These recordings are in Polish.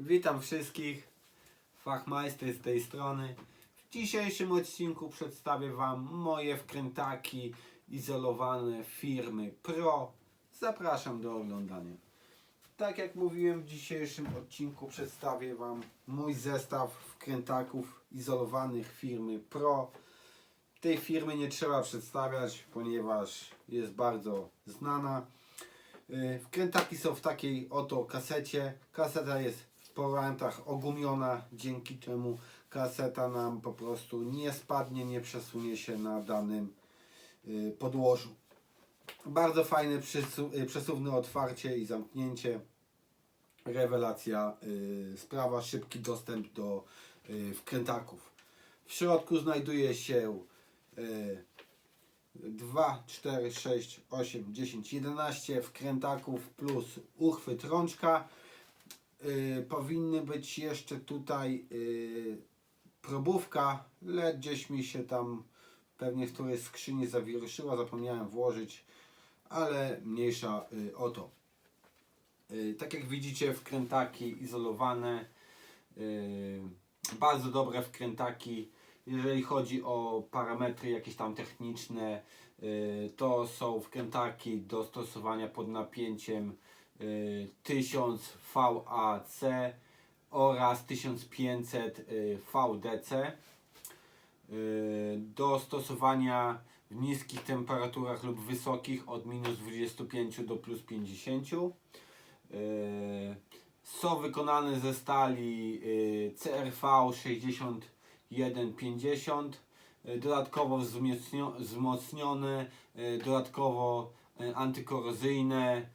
Witam wszystkich, Fachmeister z tej strony. W dzisiejszym odcinku przedstawię Wam moje wkrętaki izolowane firmy Pro. Zapraszam do oglądania. Tak jak mówiłem w dzisiejszym odcinku przedstawię Wam mój zestaw wkrętaków izolowanych firmy Pro. Tej firmy nie trzeba przedstawiać, ponieważ jest bardzo znana. Y, Wkrętaki są w takiej oto kasecie. Kaseta jest w porętach ogumiona, dzięki czemu kaseta nam po prostu nie spadnie, nie przesunie się na danym y, podłożu. Bardzo fajne y, przesuwne otwarcie i zamknięcie. Rewelacja y, sprawa, szybki dostęp do wkrętaków. W środku znajduje się y, 2, 4, 6, 8, 10, 11 wkrętaków plus uchwyt rączka. Yy, powinny być jeszcze tutaj yy, probówka, lecz gdzieś mi się tam pewnie w którejś skrzyni zawieruszyła, zapomniałem włożyć, ale mniejsza yy, o to. Yy, tak jak widzicie wkrętaki izolowane, bardzo dobre wkrętaki. Jeżeli chodzi o parametry jakieś tam techniczne, y, to są wkrętaki do stosowania pod napięciem y, 1000 VAC oraz 1500 y, VDC y, do stosowania w niskich temperaturach lub wysokich od minus 25 do plus 50. Y, Są wykonane ze stali y, CRV 6150, y, dodatkowo wzmocnio- wzmocnione, y, dodatkowo y, antykorozyjne y,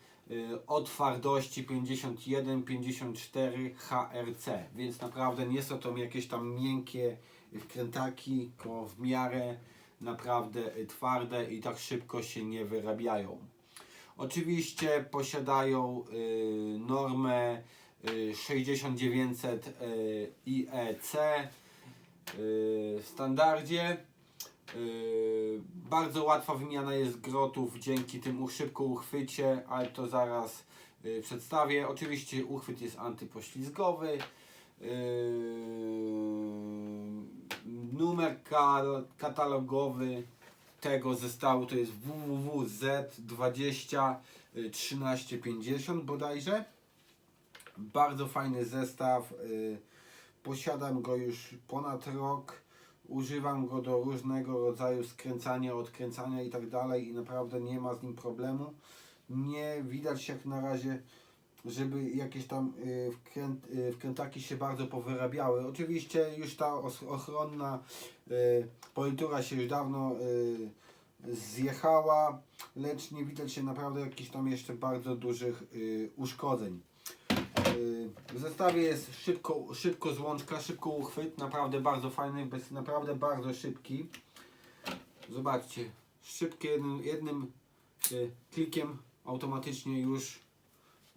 o twardości 51-54 HRC, więc naprawdę nie są to jakieś tam miękkie wkrętaki, tylko w miarę naprawdę y, twarde i tak szybko się nie wyrabiają. Oczywiście posiadają y, normę y, 6900 y, IEC y, w standardzie. Y, bardzo łatwa wymiana jest grotów dzięki tym szybko uchwycie, ale to zaraz y, przedstawię. Oczywiście uchwyt jest antypoślizgowy. Y, numer ka- katalogowy tego zestawu to jest www.z20 1350 bodajże. Bardzo fajny zestaw. Posiadam go już ponad rok. Używam go do różnego rodzaju skręcania, odkręcania i tak i naprawdę nie ma z nim problemu. Nie widać jak na razie, żeby jakieś tam y, y, wkrętaki się bardzo powyrabiały. Oczywiście już ta ochronna y, politura się już dawno zjechała, lecz nie widać się naprawdę jakichś tam jeszcze bardzo dużych uszkodzeń. W zestawie jest szybko, szybko złączka, szybko uchwyt, naprawdę bardzo fajny, jest naprawdę bardzo szybki. Zobaczcie, szybkie jednym, jednym y, klikiem automatycznie już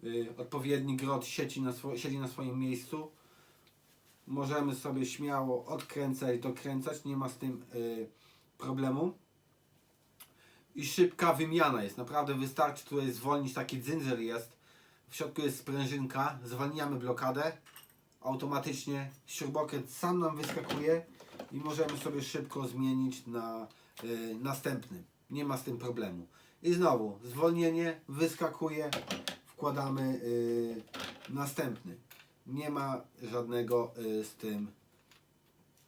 y, odpowiedni grot siedzi na, siedzi na swoim miejscu. Możemy sobie śmiało odkręcać, dokręcać, nie ma z tym y, problemu. I szybka wymiana jest, naprawdę wystarczy tutaj zwolnić, taki dzyndzel jest. W środku jest sprężynka, zwalniamy blokadę, automatycznie śrubokręt sam nam wyskakuje i możemy sobie szybko zmienić na y, następny. Nie ma z tym problemu. I znowu zwolnienie, wyskakuje, wkładamy y, następny. Nie ma żadnego y, z tym.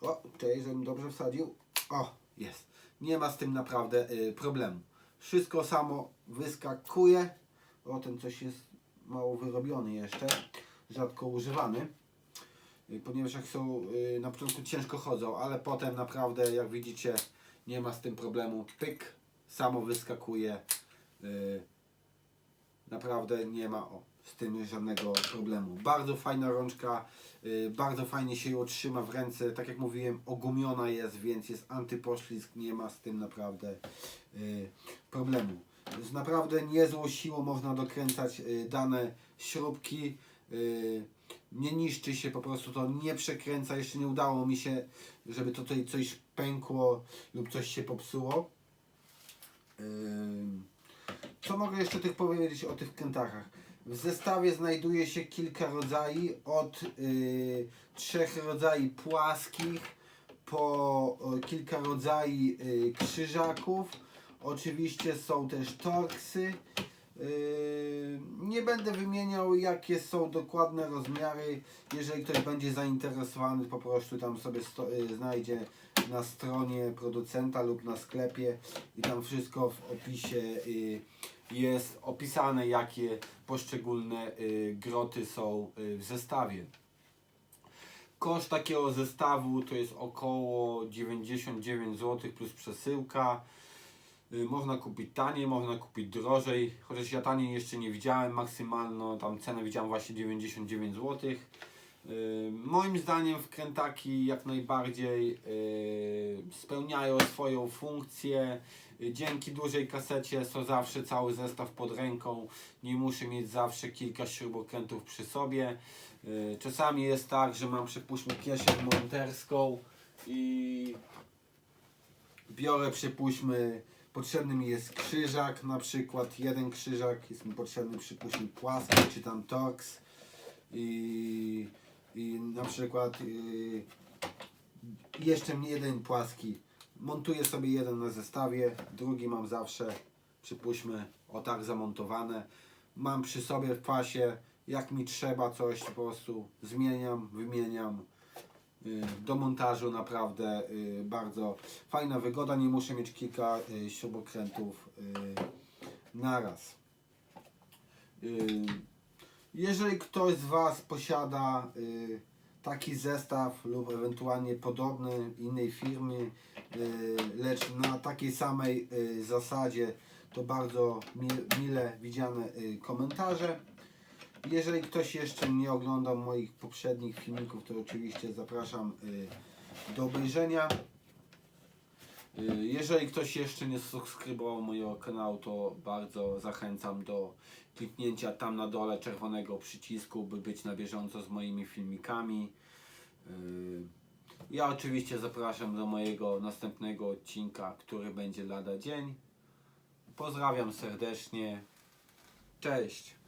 O, czekaj, żebym dobrze wsadził. O, jest. Nie ma z tym naprawdę y, problemu. Wszystko samo wyskakuje. O, ten coś jest mało wyrobiony jeszcze, rzadko używany, y, ponieważ jak są y, na początku ciężko chodzą, ale potem naprawdę jak widzicie nie ma z tym problemu, pyk, samo wyskakuje, y, naprawdę nie ma o, z tym żadnego problemu. Bardzo fajna rączka, bardzo fajnie się ją trzyma w ręce, tak jak mówiłem ogumiona jest, więc jest antypoślizg, nie ma z tym naprawdę problemu. Z naprawdę niezłą siłą można dokręcać y, dane śrubki. y, Nie niszczy się, po prostu to nie przekręca. Jeszcze nie udało mi się, żeby tutaj coś pękło lub coś się popsuło. Ym, Co mogę jeszcze tych powiedzieć o tych krętakach? W zestawie znajduje się kilka rodzajów, od y, trzech rodzajów płaskich po y, kilka rodzajów y, krzyżaków. Oczywiście są też torksy. Y, nie będę wymieniał jakie są dokładne rozmiary. Jeżeli ktoś będzie zainteresowany, po prostu tam sobie sto, y, znajdzie na stronie producenta lub na sklepie i tam wszystko w opisie y, jest opisane, jakie poszczególne groty są w zestawie. Koszt takiego zestawu to jest około 99 zł plus przesyłka. Y, Można kupić taniej, można kupić drożej, chociaż ja taniej jeszcze nie widziałem, maksymalną tam cenę widziałem właśnie 99 zł. Y, Moim zdaniem w Kentucky jak najbardziej y, spełniają swoją funkcję. Dzięki dużej kasecie są zawsze cały zestaw pod ręką. Nie muszę mieć zawsze kilka śrubokrętów przy sobie. Czasami jest tak, że mam przypuśćmy kieszeń monterską i biorę przypuśćmy potrzebny mi jest krzyżak na przykład jeden krzyżak jest mi potrzebny przypuśćmy płaski czy tam torx i, i na przykład y, jeszcze jeden płaski. Montuję sobie jeden na zestawie drugi mam zawsze przypuśćmy o tak zamontowane. Mam przy sobie w pasie jak mi trzeba coś po prostu zmieniam, wymieniam do montażu naprawdę y, bardzo fajna wygoda, nie muszę mieć kilka y, śrubokrętów y, naraz. Y, Jeżeli ktoś z Was posiada y, taki zestaw lub ewentualnie podobny innej firmy, y, lecz na takiej samej y, zasadzie, to bardzo mi- mile widziane y, komentarze. Jeżeli ktoś jeszcze nie oglądał moich poprzednich filmików, to oczywiście zapraszam y, do obejrzenia. Y, Jeżeli ktoś jeszcze nie subskrybował mojego kanału, to bardzo zachęcam do kliknięcia tam na dole czerwonego przycisku, by być na bieżąco z moimi filmikami. Y, Ja oczywiście zapraszam do mojego następnego odcinka, który będzie lada dzień. Pozdrawiam serdecznie. Cześć.